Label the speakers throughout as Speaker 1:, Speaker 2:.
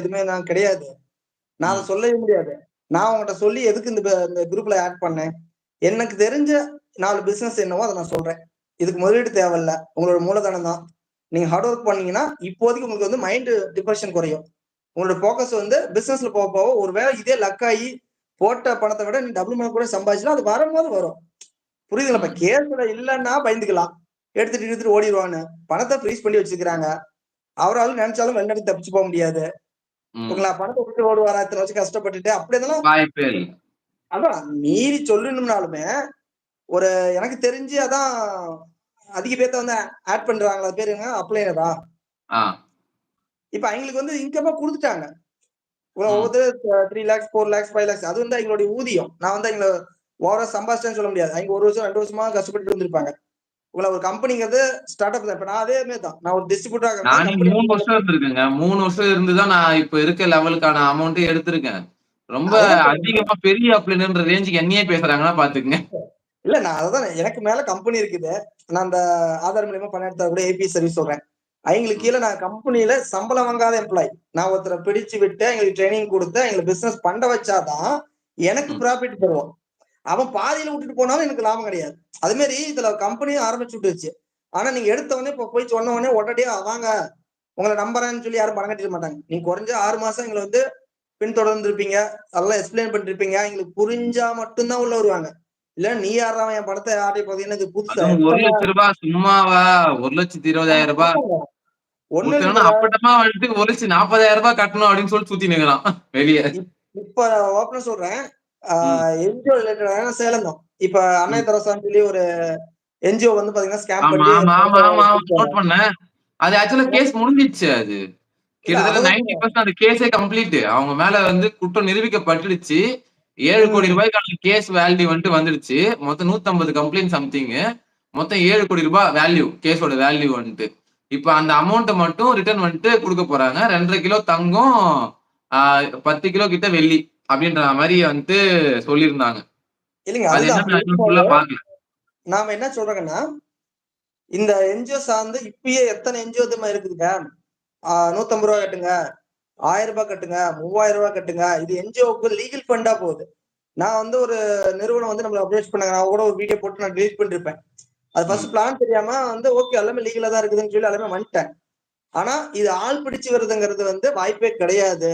Speaker 1: எதுவுமே நான் கிடையாது. நான் அதை சொல்லவே முடியாது. நான் உங்ககிட்ட சொல்லி எதுக்கு இந்த குரூப்ல ஆட் பண்ணேன்? எனக்கு தெரிஞ்ச நாலு பிசினஸ் என்னவோ அதை நான் சொல்றேன். இதுக்கு முதலீடு தேவையில்ல. உங்களோட மூலதனம் தான். நீங்க ஹார்ட் ஒர்க் பண்ணீங்கன்னா இப்போதைக்கு உங்களுக்கு வந்து மைண்ட் டிப்ரெஷன் குறையும். உங்களோட ஃபோக்கஸ் வந்து பிசினஸ்ல போக போக ஒருவேளை இதே லக்காகி போட்ட பணத்தை விட நீ டபுள் மணி கூட சம்பாதிச்சுனா அது வரும்போது வரும். புரியுதுங்களா? இப்ப கேஸ்ல இல்லைன்னா பயந்துக்கலாம். எடுத்துட்டு எடுத்துட்டு ஓடிடுவான்னு. பணத்தை ஃப்ரீஸ் பண்ணி வச்சுக்கிறாங்க அவரால் நினைச்சாலும் வெளிநாட்டு தப்பிச்சு போக முடியாது. உங்களா பணத்தை விட்டு ஓடுவாரா? இத்தனை வச்சு கஷ்டப்பட்டுட்டு அப்படி இருந்தாலும் அதான் மீறி சொல்லணும்னாலுமே ஒரு எனக்கு தெரிஞ்சு அதான் அதிக பேர்த்த வந்து ஆட் பண்றாங்களா? பேருங்க அப்ளைனரா இப்ப அவங்களுக்கு வந்து இன்கமா கொடுத்துட்டாங்க. ஒவ்வொருத்தர் three lakhs four lakhs five lakhs அது வந்து எங்களுடைய ஊதியம். நான் வந்து எங்களை ஓவரா சம்பாதிச்சேன்னு சொல்ல முடியாது. அவங்க ஒரு வருஷம் ரெண்டு வருஷமா கஷ்டப்பட்டு இருந்திருப்பாங்க. உங்களை ஒரு கம்பெனிங்கிறது ஸ்டார்ட் அப் தான். இப்ப நான் அதே மாதிரி தான். நான் ஒரு டிஸ்ட்ரிபியூட்டர்
Speaker 2: நான் மூணு வருஷம் இருந்திருக்கேங்க. மூணு வருஷம் இருந்துதான் நான் இப்ப இருக்க லெவலுக்கான அமௌண்ட் எடுத்திருக்கேன். ரொம்ப அதிகமா பெரிய அப்ளைன்ற ரேஞ்சுக்கு என்னையே பேசுறாங்கன்னா பாத்துக்கங்க.
Speaker 1: இல்ல நான் அதான் எனக்கு மேல கம்பெனி இருக்குது. நான் அந்த ஆதார் மூலியமா பண்ண எடுத்தா கூட ஏபி சர்வீஸ் சொல்றேன். அவங்களுக்கு கீழே நான் கம்பெனில சம்பளம் வாங்காத எம்ப்ளாய் நான் ஒருத்தரை பிடிச்சு விட்டு எங்களுக்கு ட்ரைனிங் கொடுத்து எங்களுக்கு பிசினஸ் பண்ண வச்சாதான் எனக்கு ப்ராஃபிட் தருவோம். அவன் பாதியில விட்டுட்டு போனாலும் எனக்கு லாபம் கிடையாது. அது மாதிரி இதுல கம்பெனியும் ஆரம்பிச்சு விட்டுருச்சு. ஆனா நீங்க எடுத்தவொடனே இப்போ போய் சொன்ன உடனே உடனடியா வாங்க உங்களை நம்புறேன்னு சொல்லி யாரும் பணம் கட்டிட மாட்டாங்க. நீங்க குறைஞ்ச ஆறு மாசம் எங்களை வந்து பின்தொடர்ந்து இருப்பீங்க அதெல்லாம் எக்ஸ்பிளைன் பண்ணிருப்பீங்க. எங்களுக்கு புரிஞ்சா மட்டும்தான் உள்ள வருவாங்க. இல்ல நீ யாரா என் படத்தை ஆட்டை பாத்தீங்கன்னா இது புதுசு?
Speaker 2: ஒரு லட்சம் ரூபாய் சும்மாவா? ஒரு லட்சத்தி இருபதாயிரம் ரூபாய். ஒண்ணு அப்பட்டமா வந்துட்டு ஒரு லட்சம் நாற்பதாயிரம் ரூபாய் கட்டணும் அப்படின்னு சொல்லி சுத்தி நிக்கிறான் வெளியே.
Speaker 1: இப்ப ஓப்பனா சொல்றேன். என்ஜிஓ ரிலேட்டடான சேலம் தான் இப்ப அன்னை தரசான்னு சொல்லி ஒரு என்ஜிஓ வந்து பாத்தீங்கன்னா ஸ்கேம்
Speaker 2: பண்ணி அது ஆக்சுவலா கேஸ் முடிஞ்சிச்சு அது. கிட்டத்தட்ட நைன்டி பர்சன்ட் அந்த கேஸே கம்ப்ளீட் அவங்க மேல வந்து குற்றம் நிரூபிக்கப்பட்டுடுச்சு. ஏழு கோடி ரூபாய்க்கான கேஸ் வேல்யூ வந்துட்டு வந்துடுச்சு. மொத்தம் நூத்தி ஐம்பது கம்ப்ளைண்ட் சம்திங் மொத்தம் ஏழு கோடி ரூபாய் வேல்யூ கேஸோட வேல்யூ வந்துட்டு. இப்ப அந்த அமௌண்ட்டை மட்டும் ரிட்டர்ன் வந்துட்டு கொடுக்க போறாங்க. ரெண்டரை கிலோ தங்கம் பத்து கிலோ கிட்ட வெள்ளி. அப்படின்ற மாதிரி வந்துட்டு சொல்லியிருந்தாங்க.
Speaker 1: நாம என்ன சொல்றோங்கன்னா இந்த என்ஜிஓ சார்ந்து இப்பயே எத்தனை என்ஜிஓ இருக்குதுங்க? நூத்தம்பது ரூபா கட்டுங்க ஆயிரம் ரூபாய் கட்டுங்க மூவாயிரம் ரூபாய் கட்டுங்க இது என்ஜிஓக்கு லீகல் ஃபண்டா போகுது. நான் வந்து ஒரு நிறுவனம் வந்து நம்மளை அப்ரோச் பண்ணாங்க. நான் கூட ஒரு வீடியோ போட்டு நான் டிலீட் பண்ணிருப்பேன். அது ஃபர்ஸ்ட் பிளான் தெரியாம வந்து ஓகே எல்லாமே லீகலா தான் இருக்குதுன்னு சொல்லி எல்லாமே வந்துட்டேன். ஆனா இது ஆள் பிடிச்சு வருதுங்கிறது வந்து வாய்ப்பே கிடையாது.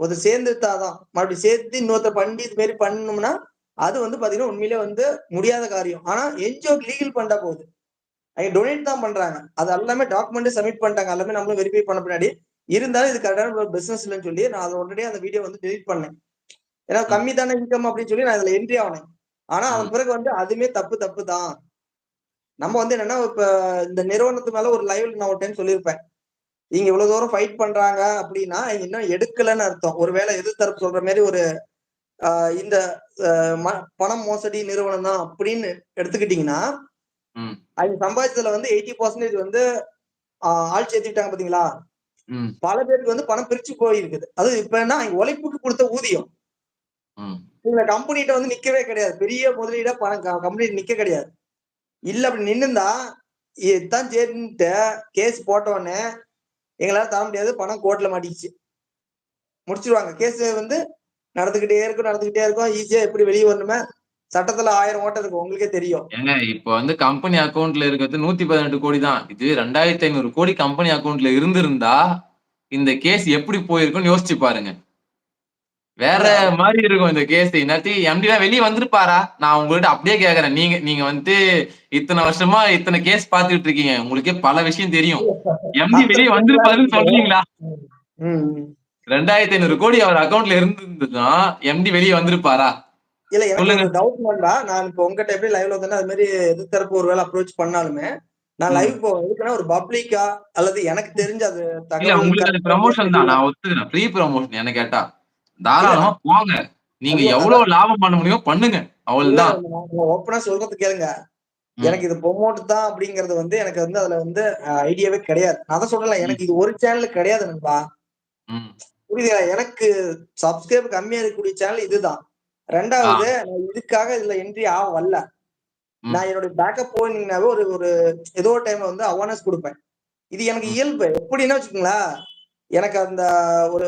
Speaker 1: ஒரு சேர்ந்துட்டாதான். மறுபடியும் சேர்த்து இன்னொருத்தர் பண்ணி இது மாரி பண்ணணும்னா அது வந்து பாத்தீங்கன்னா உண்மையிலே வந்து முடியாத காரியம். ஆனா என்ஜிஓக்கு லீகல் பண்ணா போகுது. அவங்க டொனேட் தான் பண்றாங்க. அது எல்லாமே டாக்குமெண்ட் சப்மிட் பண்ணிட்டாங்க. எல்லாமே நம்மளும் வெரிஃபை பண்ண பின்னாடி. இருந்தாலும் இது கரெக்டான பிசினஸ் இல்லைன்னு சொல்லி நான் அதை உடனே அந்த வீடியோ வந்து டெலிட் பண்ணேன். ஏன்னா கம்மி தானே இன்கம் அப்படின்னு சொல்லி நான் இதுல என்ட்ரி ஆனேன். ஆனா அதன் பிறகு வந்து அதுமே தப்பு தப்பு தான். நம்ம வந்து என்னன்னா இப்ப இந்த நிறுவனத்து மேல ஒரு லைவ் நான் ஒரு டைம் சொல்லியிருப்பேன். இங்க இவ்வளவு தூரம் ஃபைட் பண்றாங்க அப்படின்னா இன்னும் எடுக்கலன்னு அர்த்தம். ஒருவேளை எதிர்த்தரப்பு சொல்ற மாதிரி ஒரு இந்த பணம் மோசடி நிறுவனம் தான் அப்படின்னு எடுத்துக்கிட்டீங்கன்னா அவங்க சம்பாதிச்சதுல வந்து எயிட்டி பர்சன்டேஜ் வந்து ஆள் சேர்த்துக்கிட்டாங்க பாத்தீங்களா? பல பேருக்கு வந்து பணம் பிரிச்சு போயிருக்குது. அது இப்ப என்ன உழைப்புக்கு கொடுத்த ஊதியம். இந்த கம்பெனிட்ட வந்து நிக்கவே கிடையாது. பெரிய முதலீடா பணம் கம்பெனி நிக்க கிடையாது. இல்ல அப்படி நின்னுந்தா இதுதான் சரின்ட்டு கேஸ் போட்ட உடனே எங்களால தர முடியாது. பணம் கோர்ட்ல மாட்டிக்கிச்சு. முடிச்சிருவாங்க. கேஸ் வந்து நடந்துகிட்டே இருக்கும் நடந்துகிட்டே இருக்கும். ஈஸியா எப்படி வெளியே வரணுமே? சட்டத்துல ஆயிரம் ஓட்டம் இருக்கும் உங்களுக்கே தெரியும்.
Speaker 2: ஏங்க இப்ப வந்து கம்பெனி அக்கௌண்ட்ல இருக்கிறது நூத்தி பதினெட்டு கோடி தான். இது ரெண்டாயிரத்தி ஐநூறு கோடி கம்பெனி அக்கௌண்ட்ல இருந்திருந்தா இந்த கேஸ் எப்படி போயிருக்கும்னு யோசிச்சு பாருங்க. வேற மாதிரி இருக்கும் இந்த கேஸ் இன்னாத்தி எம்டி தான் வெளியே வந்திருப்பாரா? நான் உங்கள்கிட்ட அப்படியே கேக்குறேன். நீங்க நீங்க வந்து இத்தனை வருஷமா இத்தனை கேஸ் பாத்துட்டு இருக்கீங்க. உங்களுக்கே பல விஷயம் தெரியும். எம்டி வெளியே வந்திருப்பாருன்னு சொல்றீங்களா? ரெண்டாயிரத்தி ஐநூறு கோடி அவர் அக்கௌண்ட்ல இருந்திருந்துதான் எம்டி வெளியே வந்திருப்பாரா?
Speaker 1: இல்ல எனக்கு டவுட் வேண்டா. நான் இப்போ உங்ககிட்ட எப்படி லைவ்ல வந்தேன்னா அது மாதிரி எதிர்த்தரப்பு ஒரு வேலை அப்ரோச் பண்ணாலுமே நான் லைவ் போவேன் ஒரு பப்ளிக்கா அல்லது எனக்கு தெரிஞ்ச அது
Speaker 2: உங்களுக்கு ப்ரமோஷன் தான். நான் ஒத்துக்கிறேன். ஃப்ரீ ப்ரமோஷன் என்ன கேட்டா. தாராளமா போங்க நீங்க எவ்வளவு லாபம் பண்ண முடியுமோ பண்ணுங்க. அவ்வளவுதான்.
Speaker 1: ஓப்பனா சொல்றது கேளுங்க. எனக்கு இது ப்ரொமோட் தான் அப்படிங்கறது வந்து எனக்கு வந்து அதுல வந்து ஐடியாவே கிடையாது. நான் தான் சொல்றேன் எனக்கு இது ஒரு சேனல் கிடையாது நண்பா. புரியுதா எனக்கு சப்ஸ்கிரைப் கம்மியா இருக்கக்கூடிய சேனல் இதுதான். ரெண்டாவது நான் இதுக்காக இதுல என்ட்ரி ஆக வரல. நான் என்னோட பேக்கப் போனீங்கன்னாவே ஒரு ஒரு ஏதோ ஒரு டைம்ல வந்து அவேர்னஸ் கொடுப்பேன். இது எனக்கு இயல்பு. எப்படின்னா வச்சுக்கோங்களேன் எனக்கு அந்த ஒரு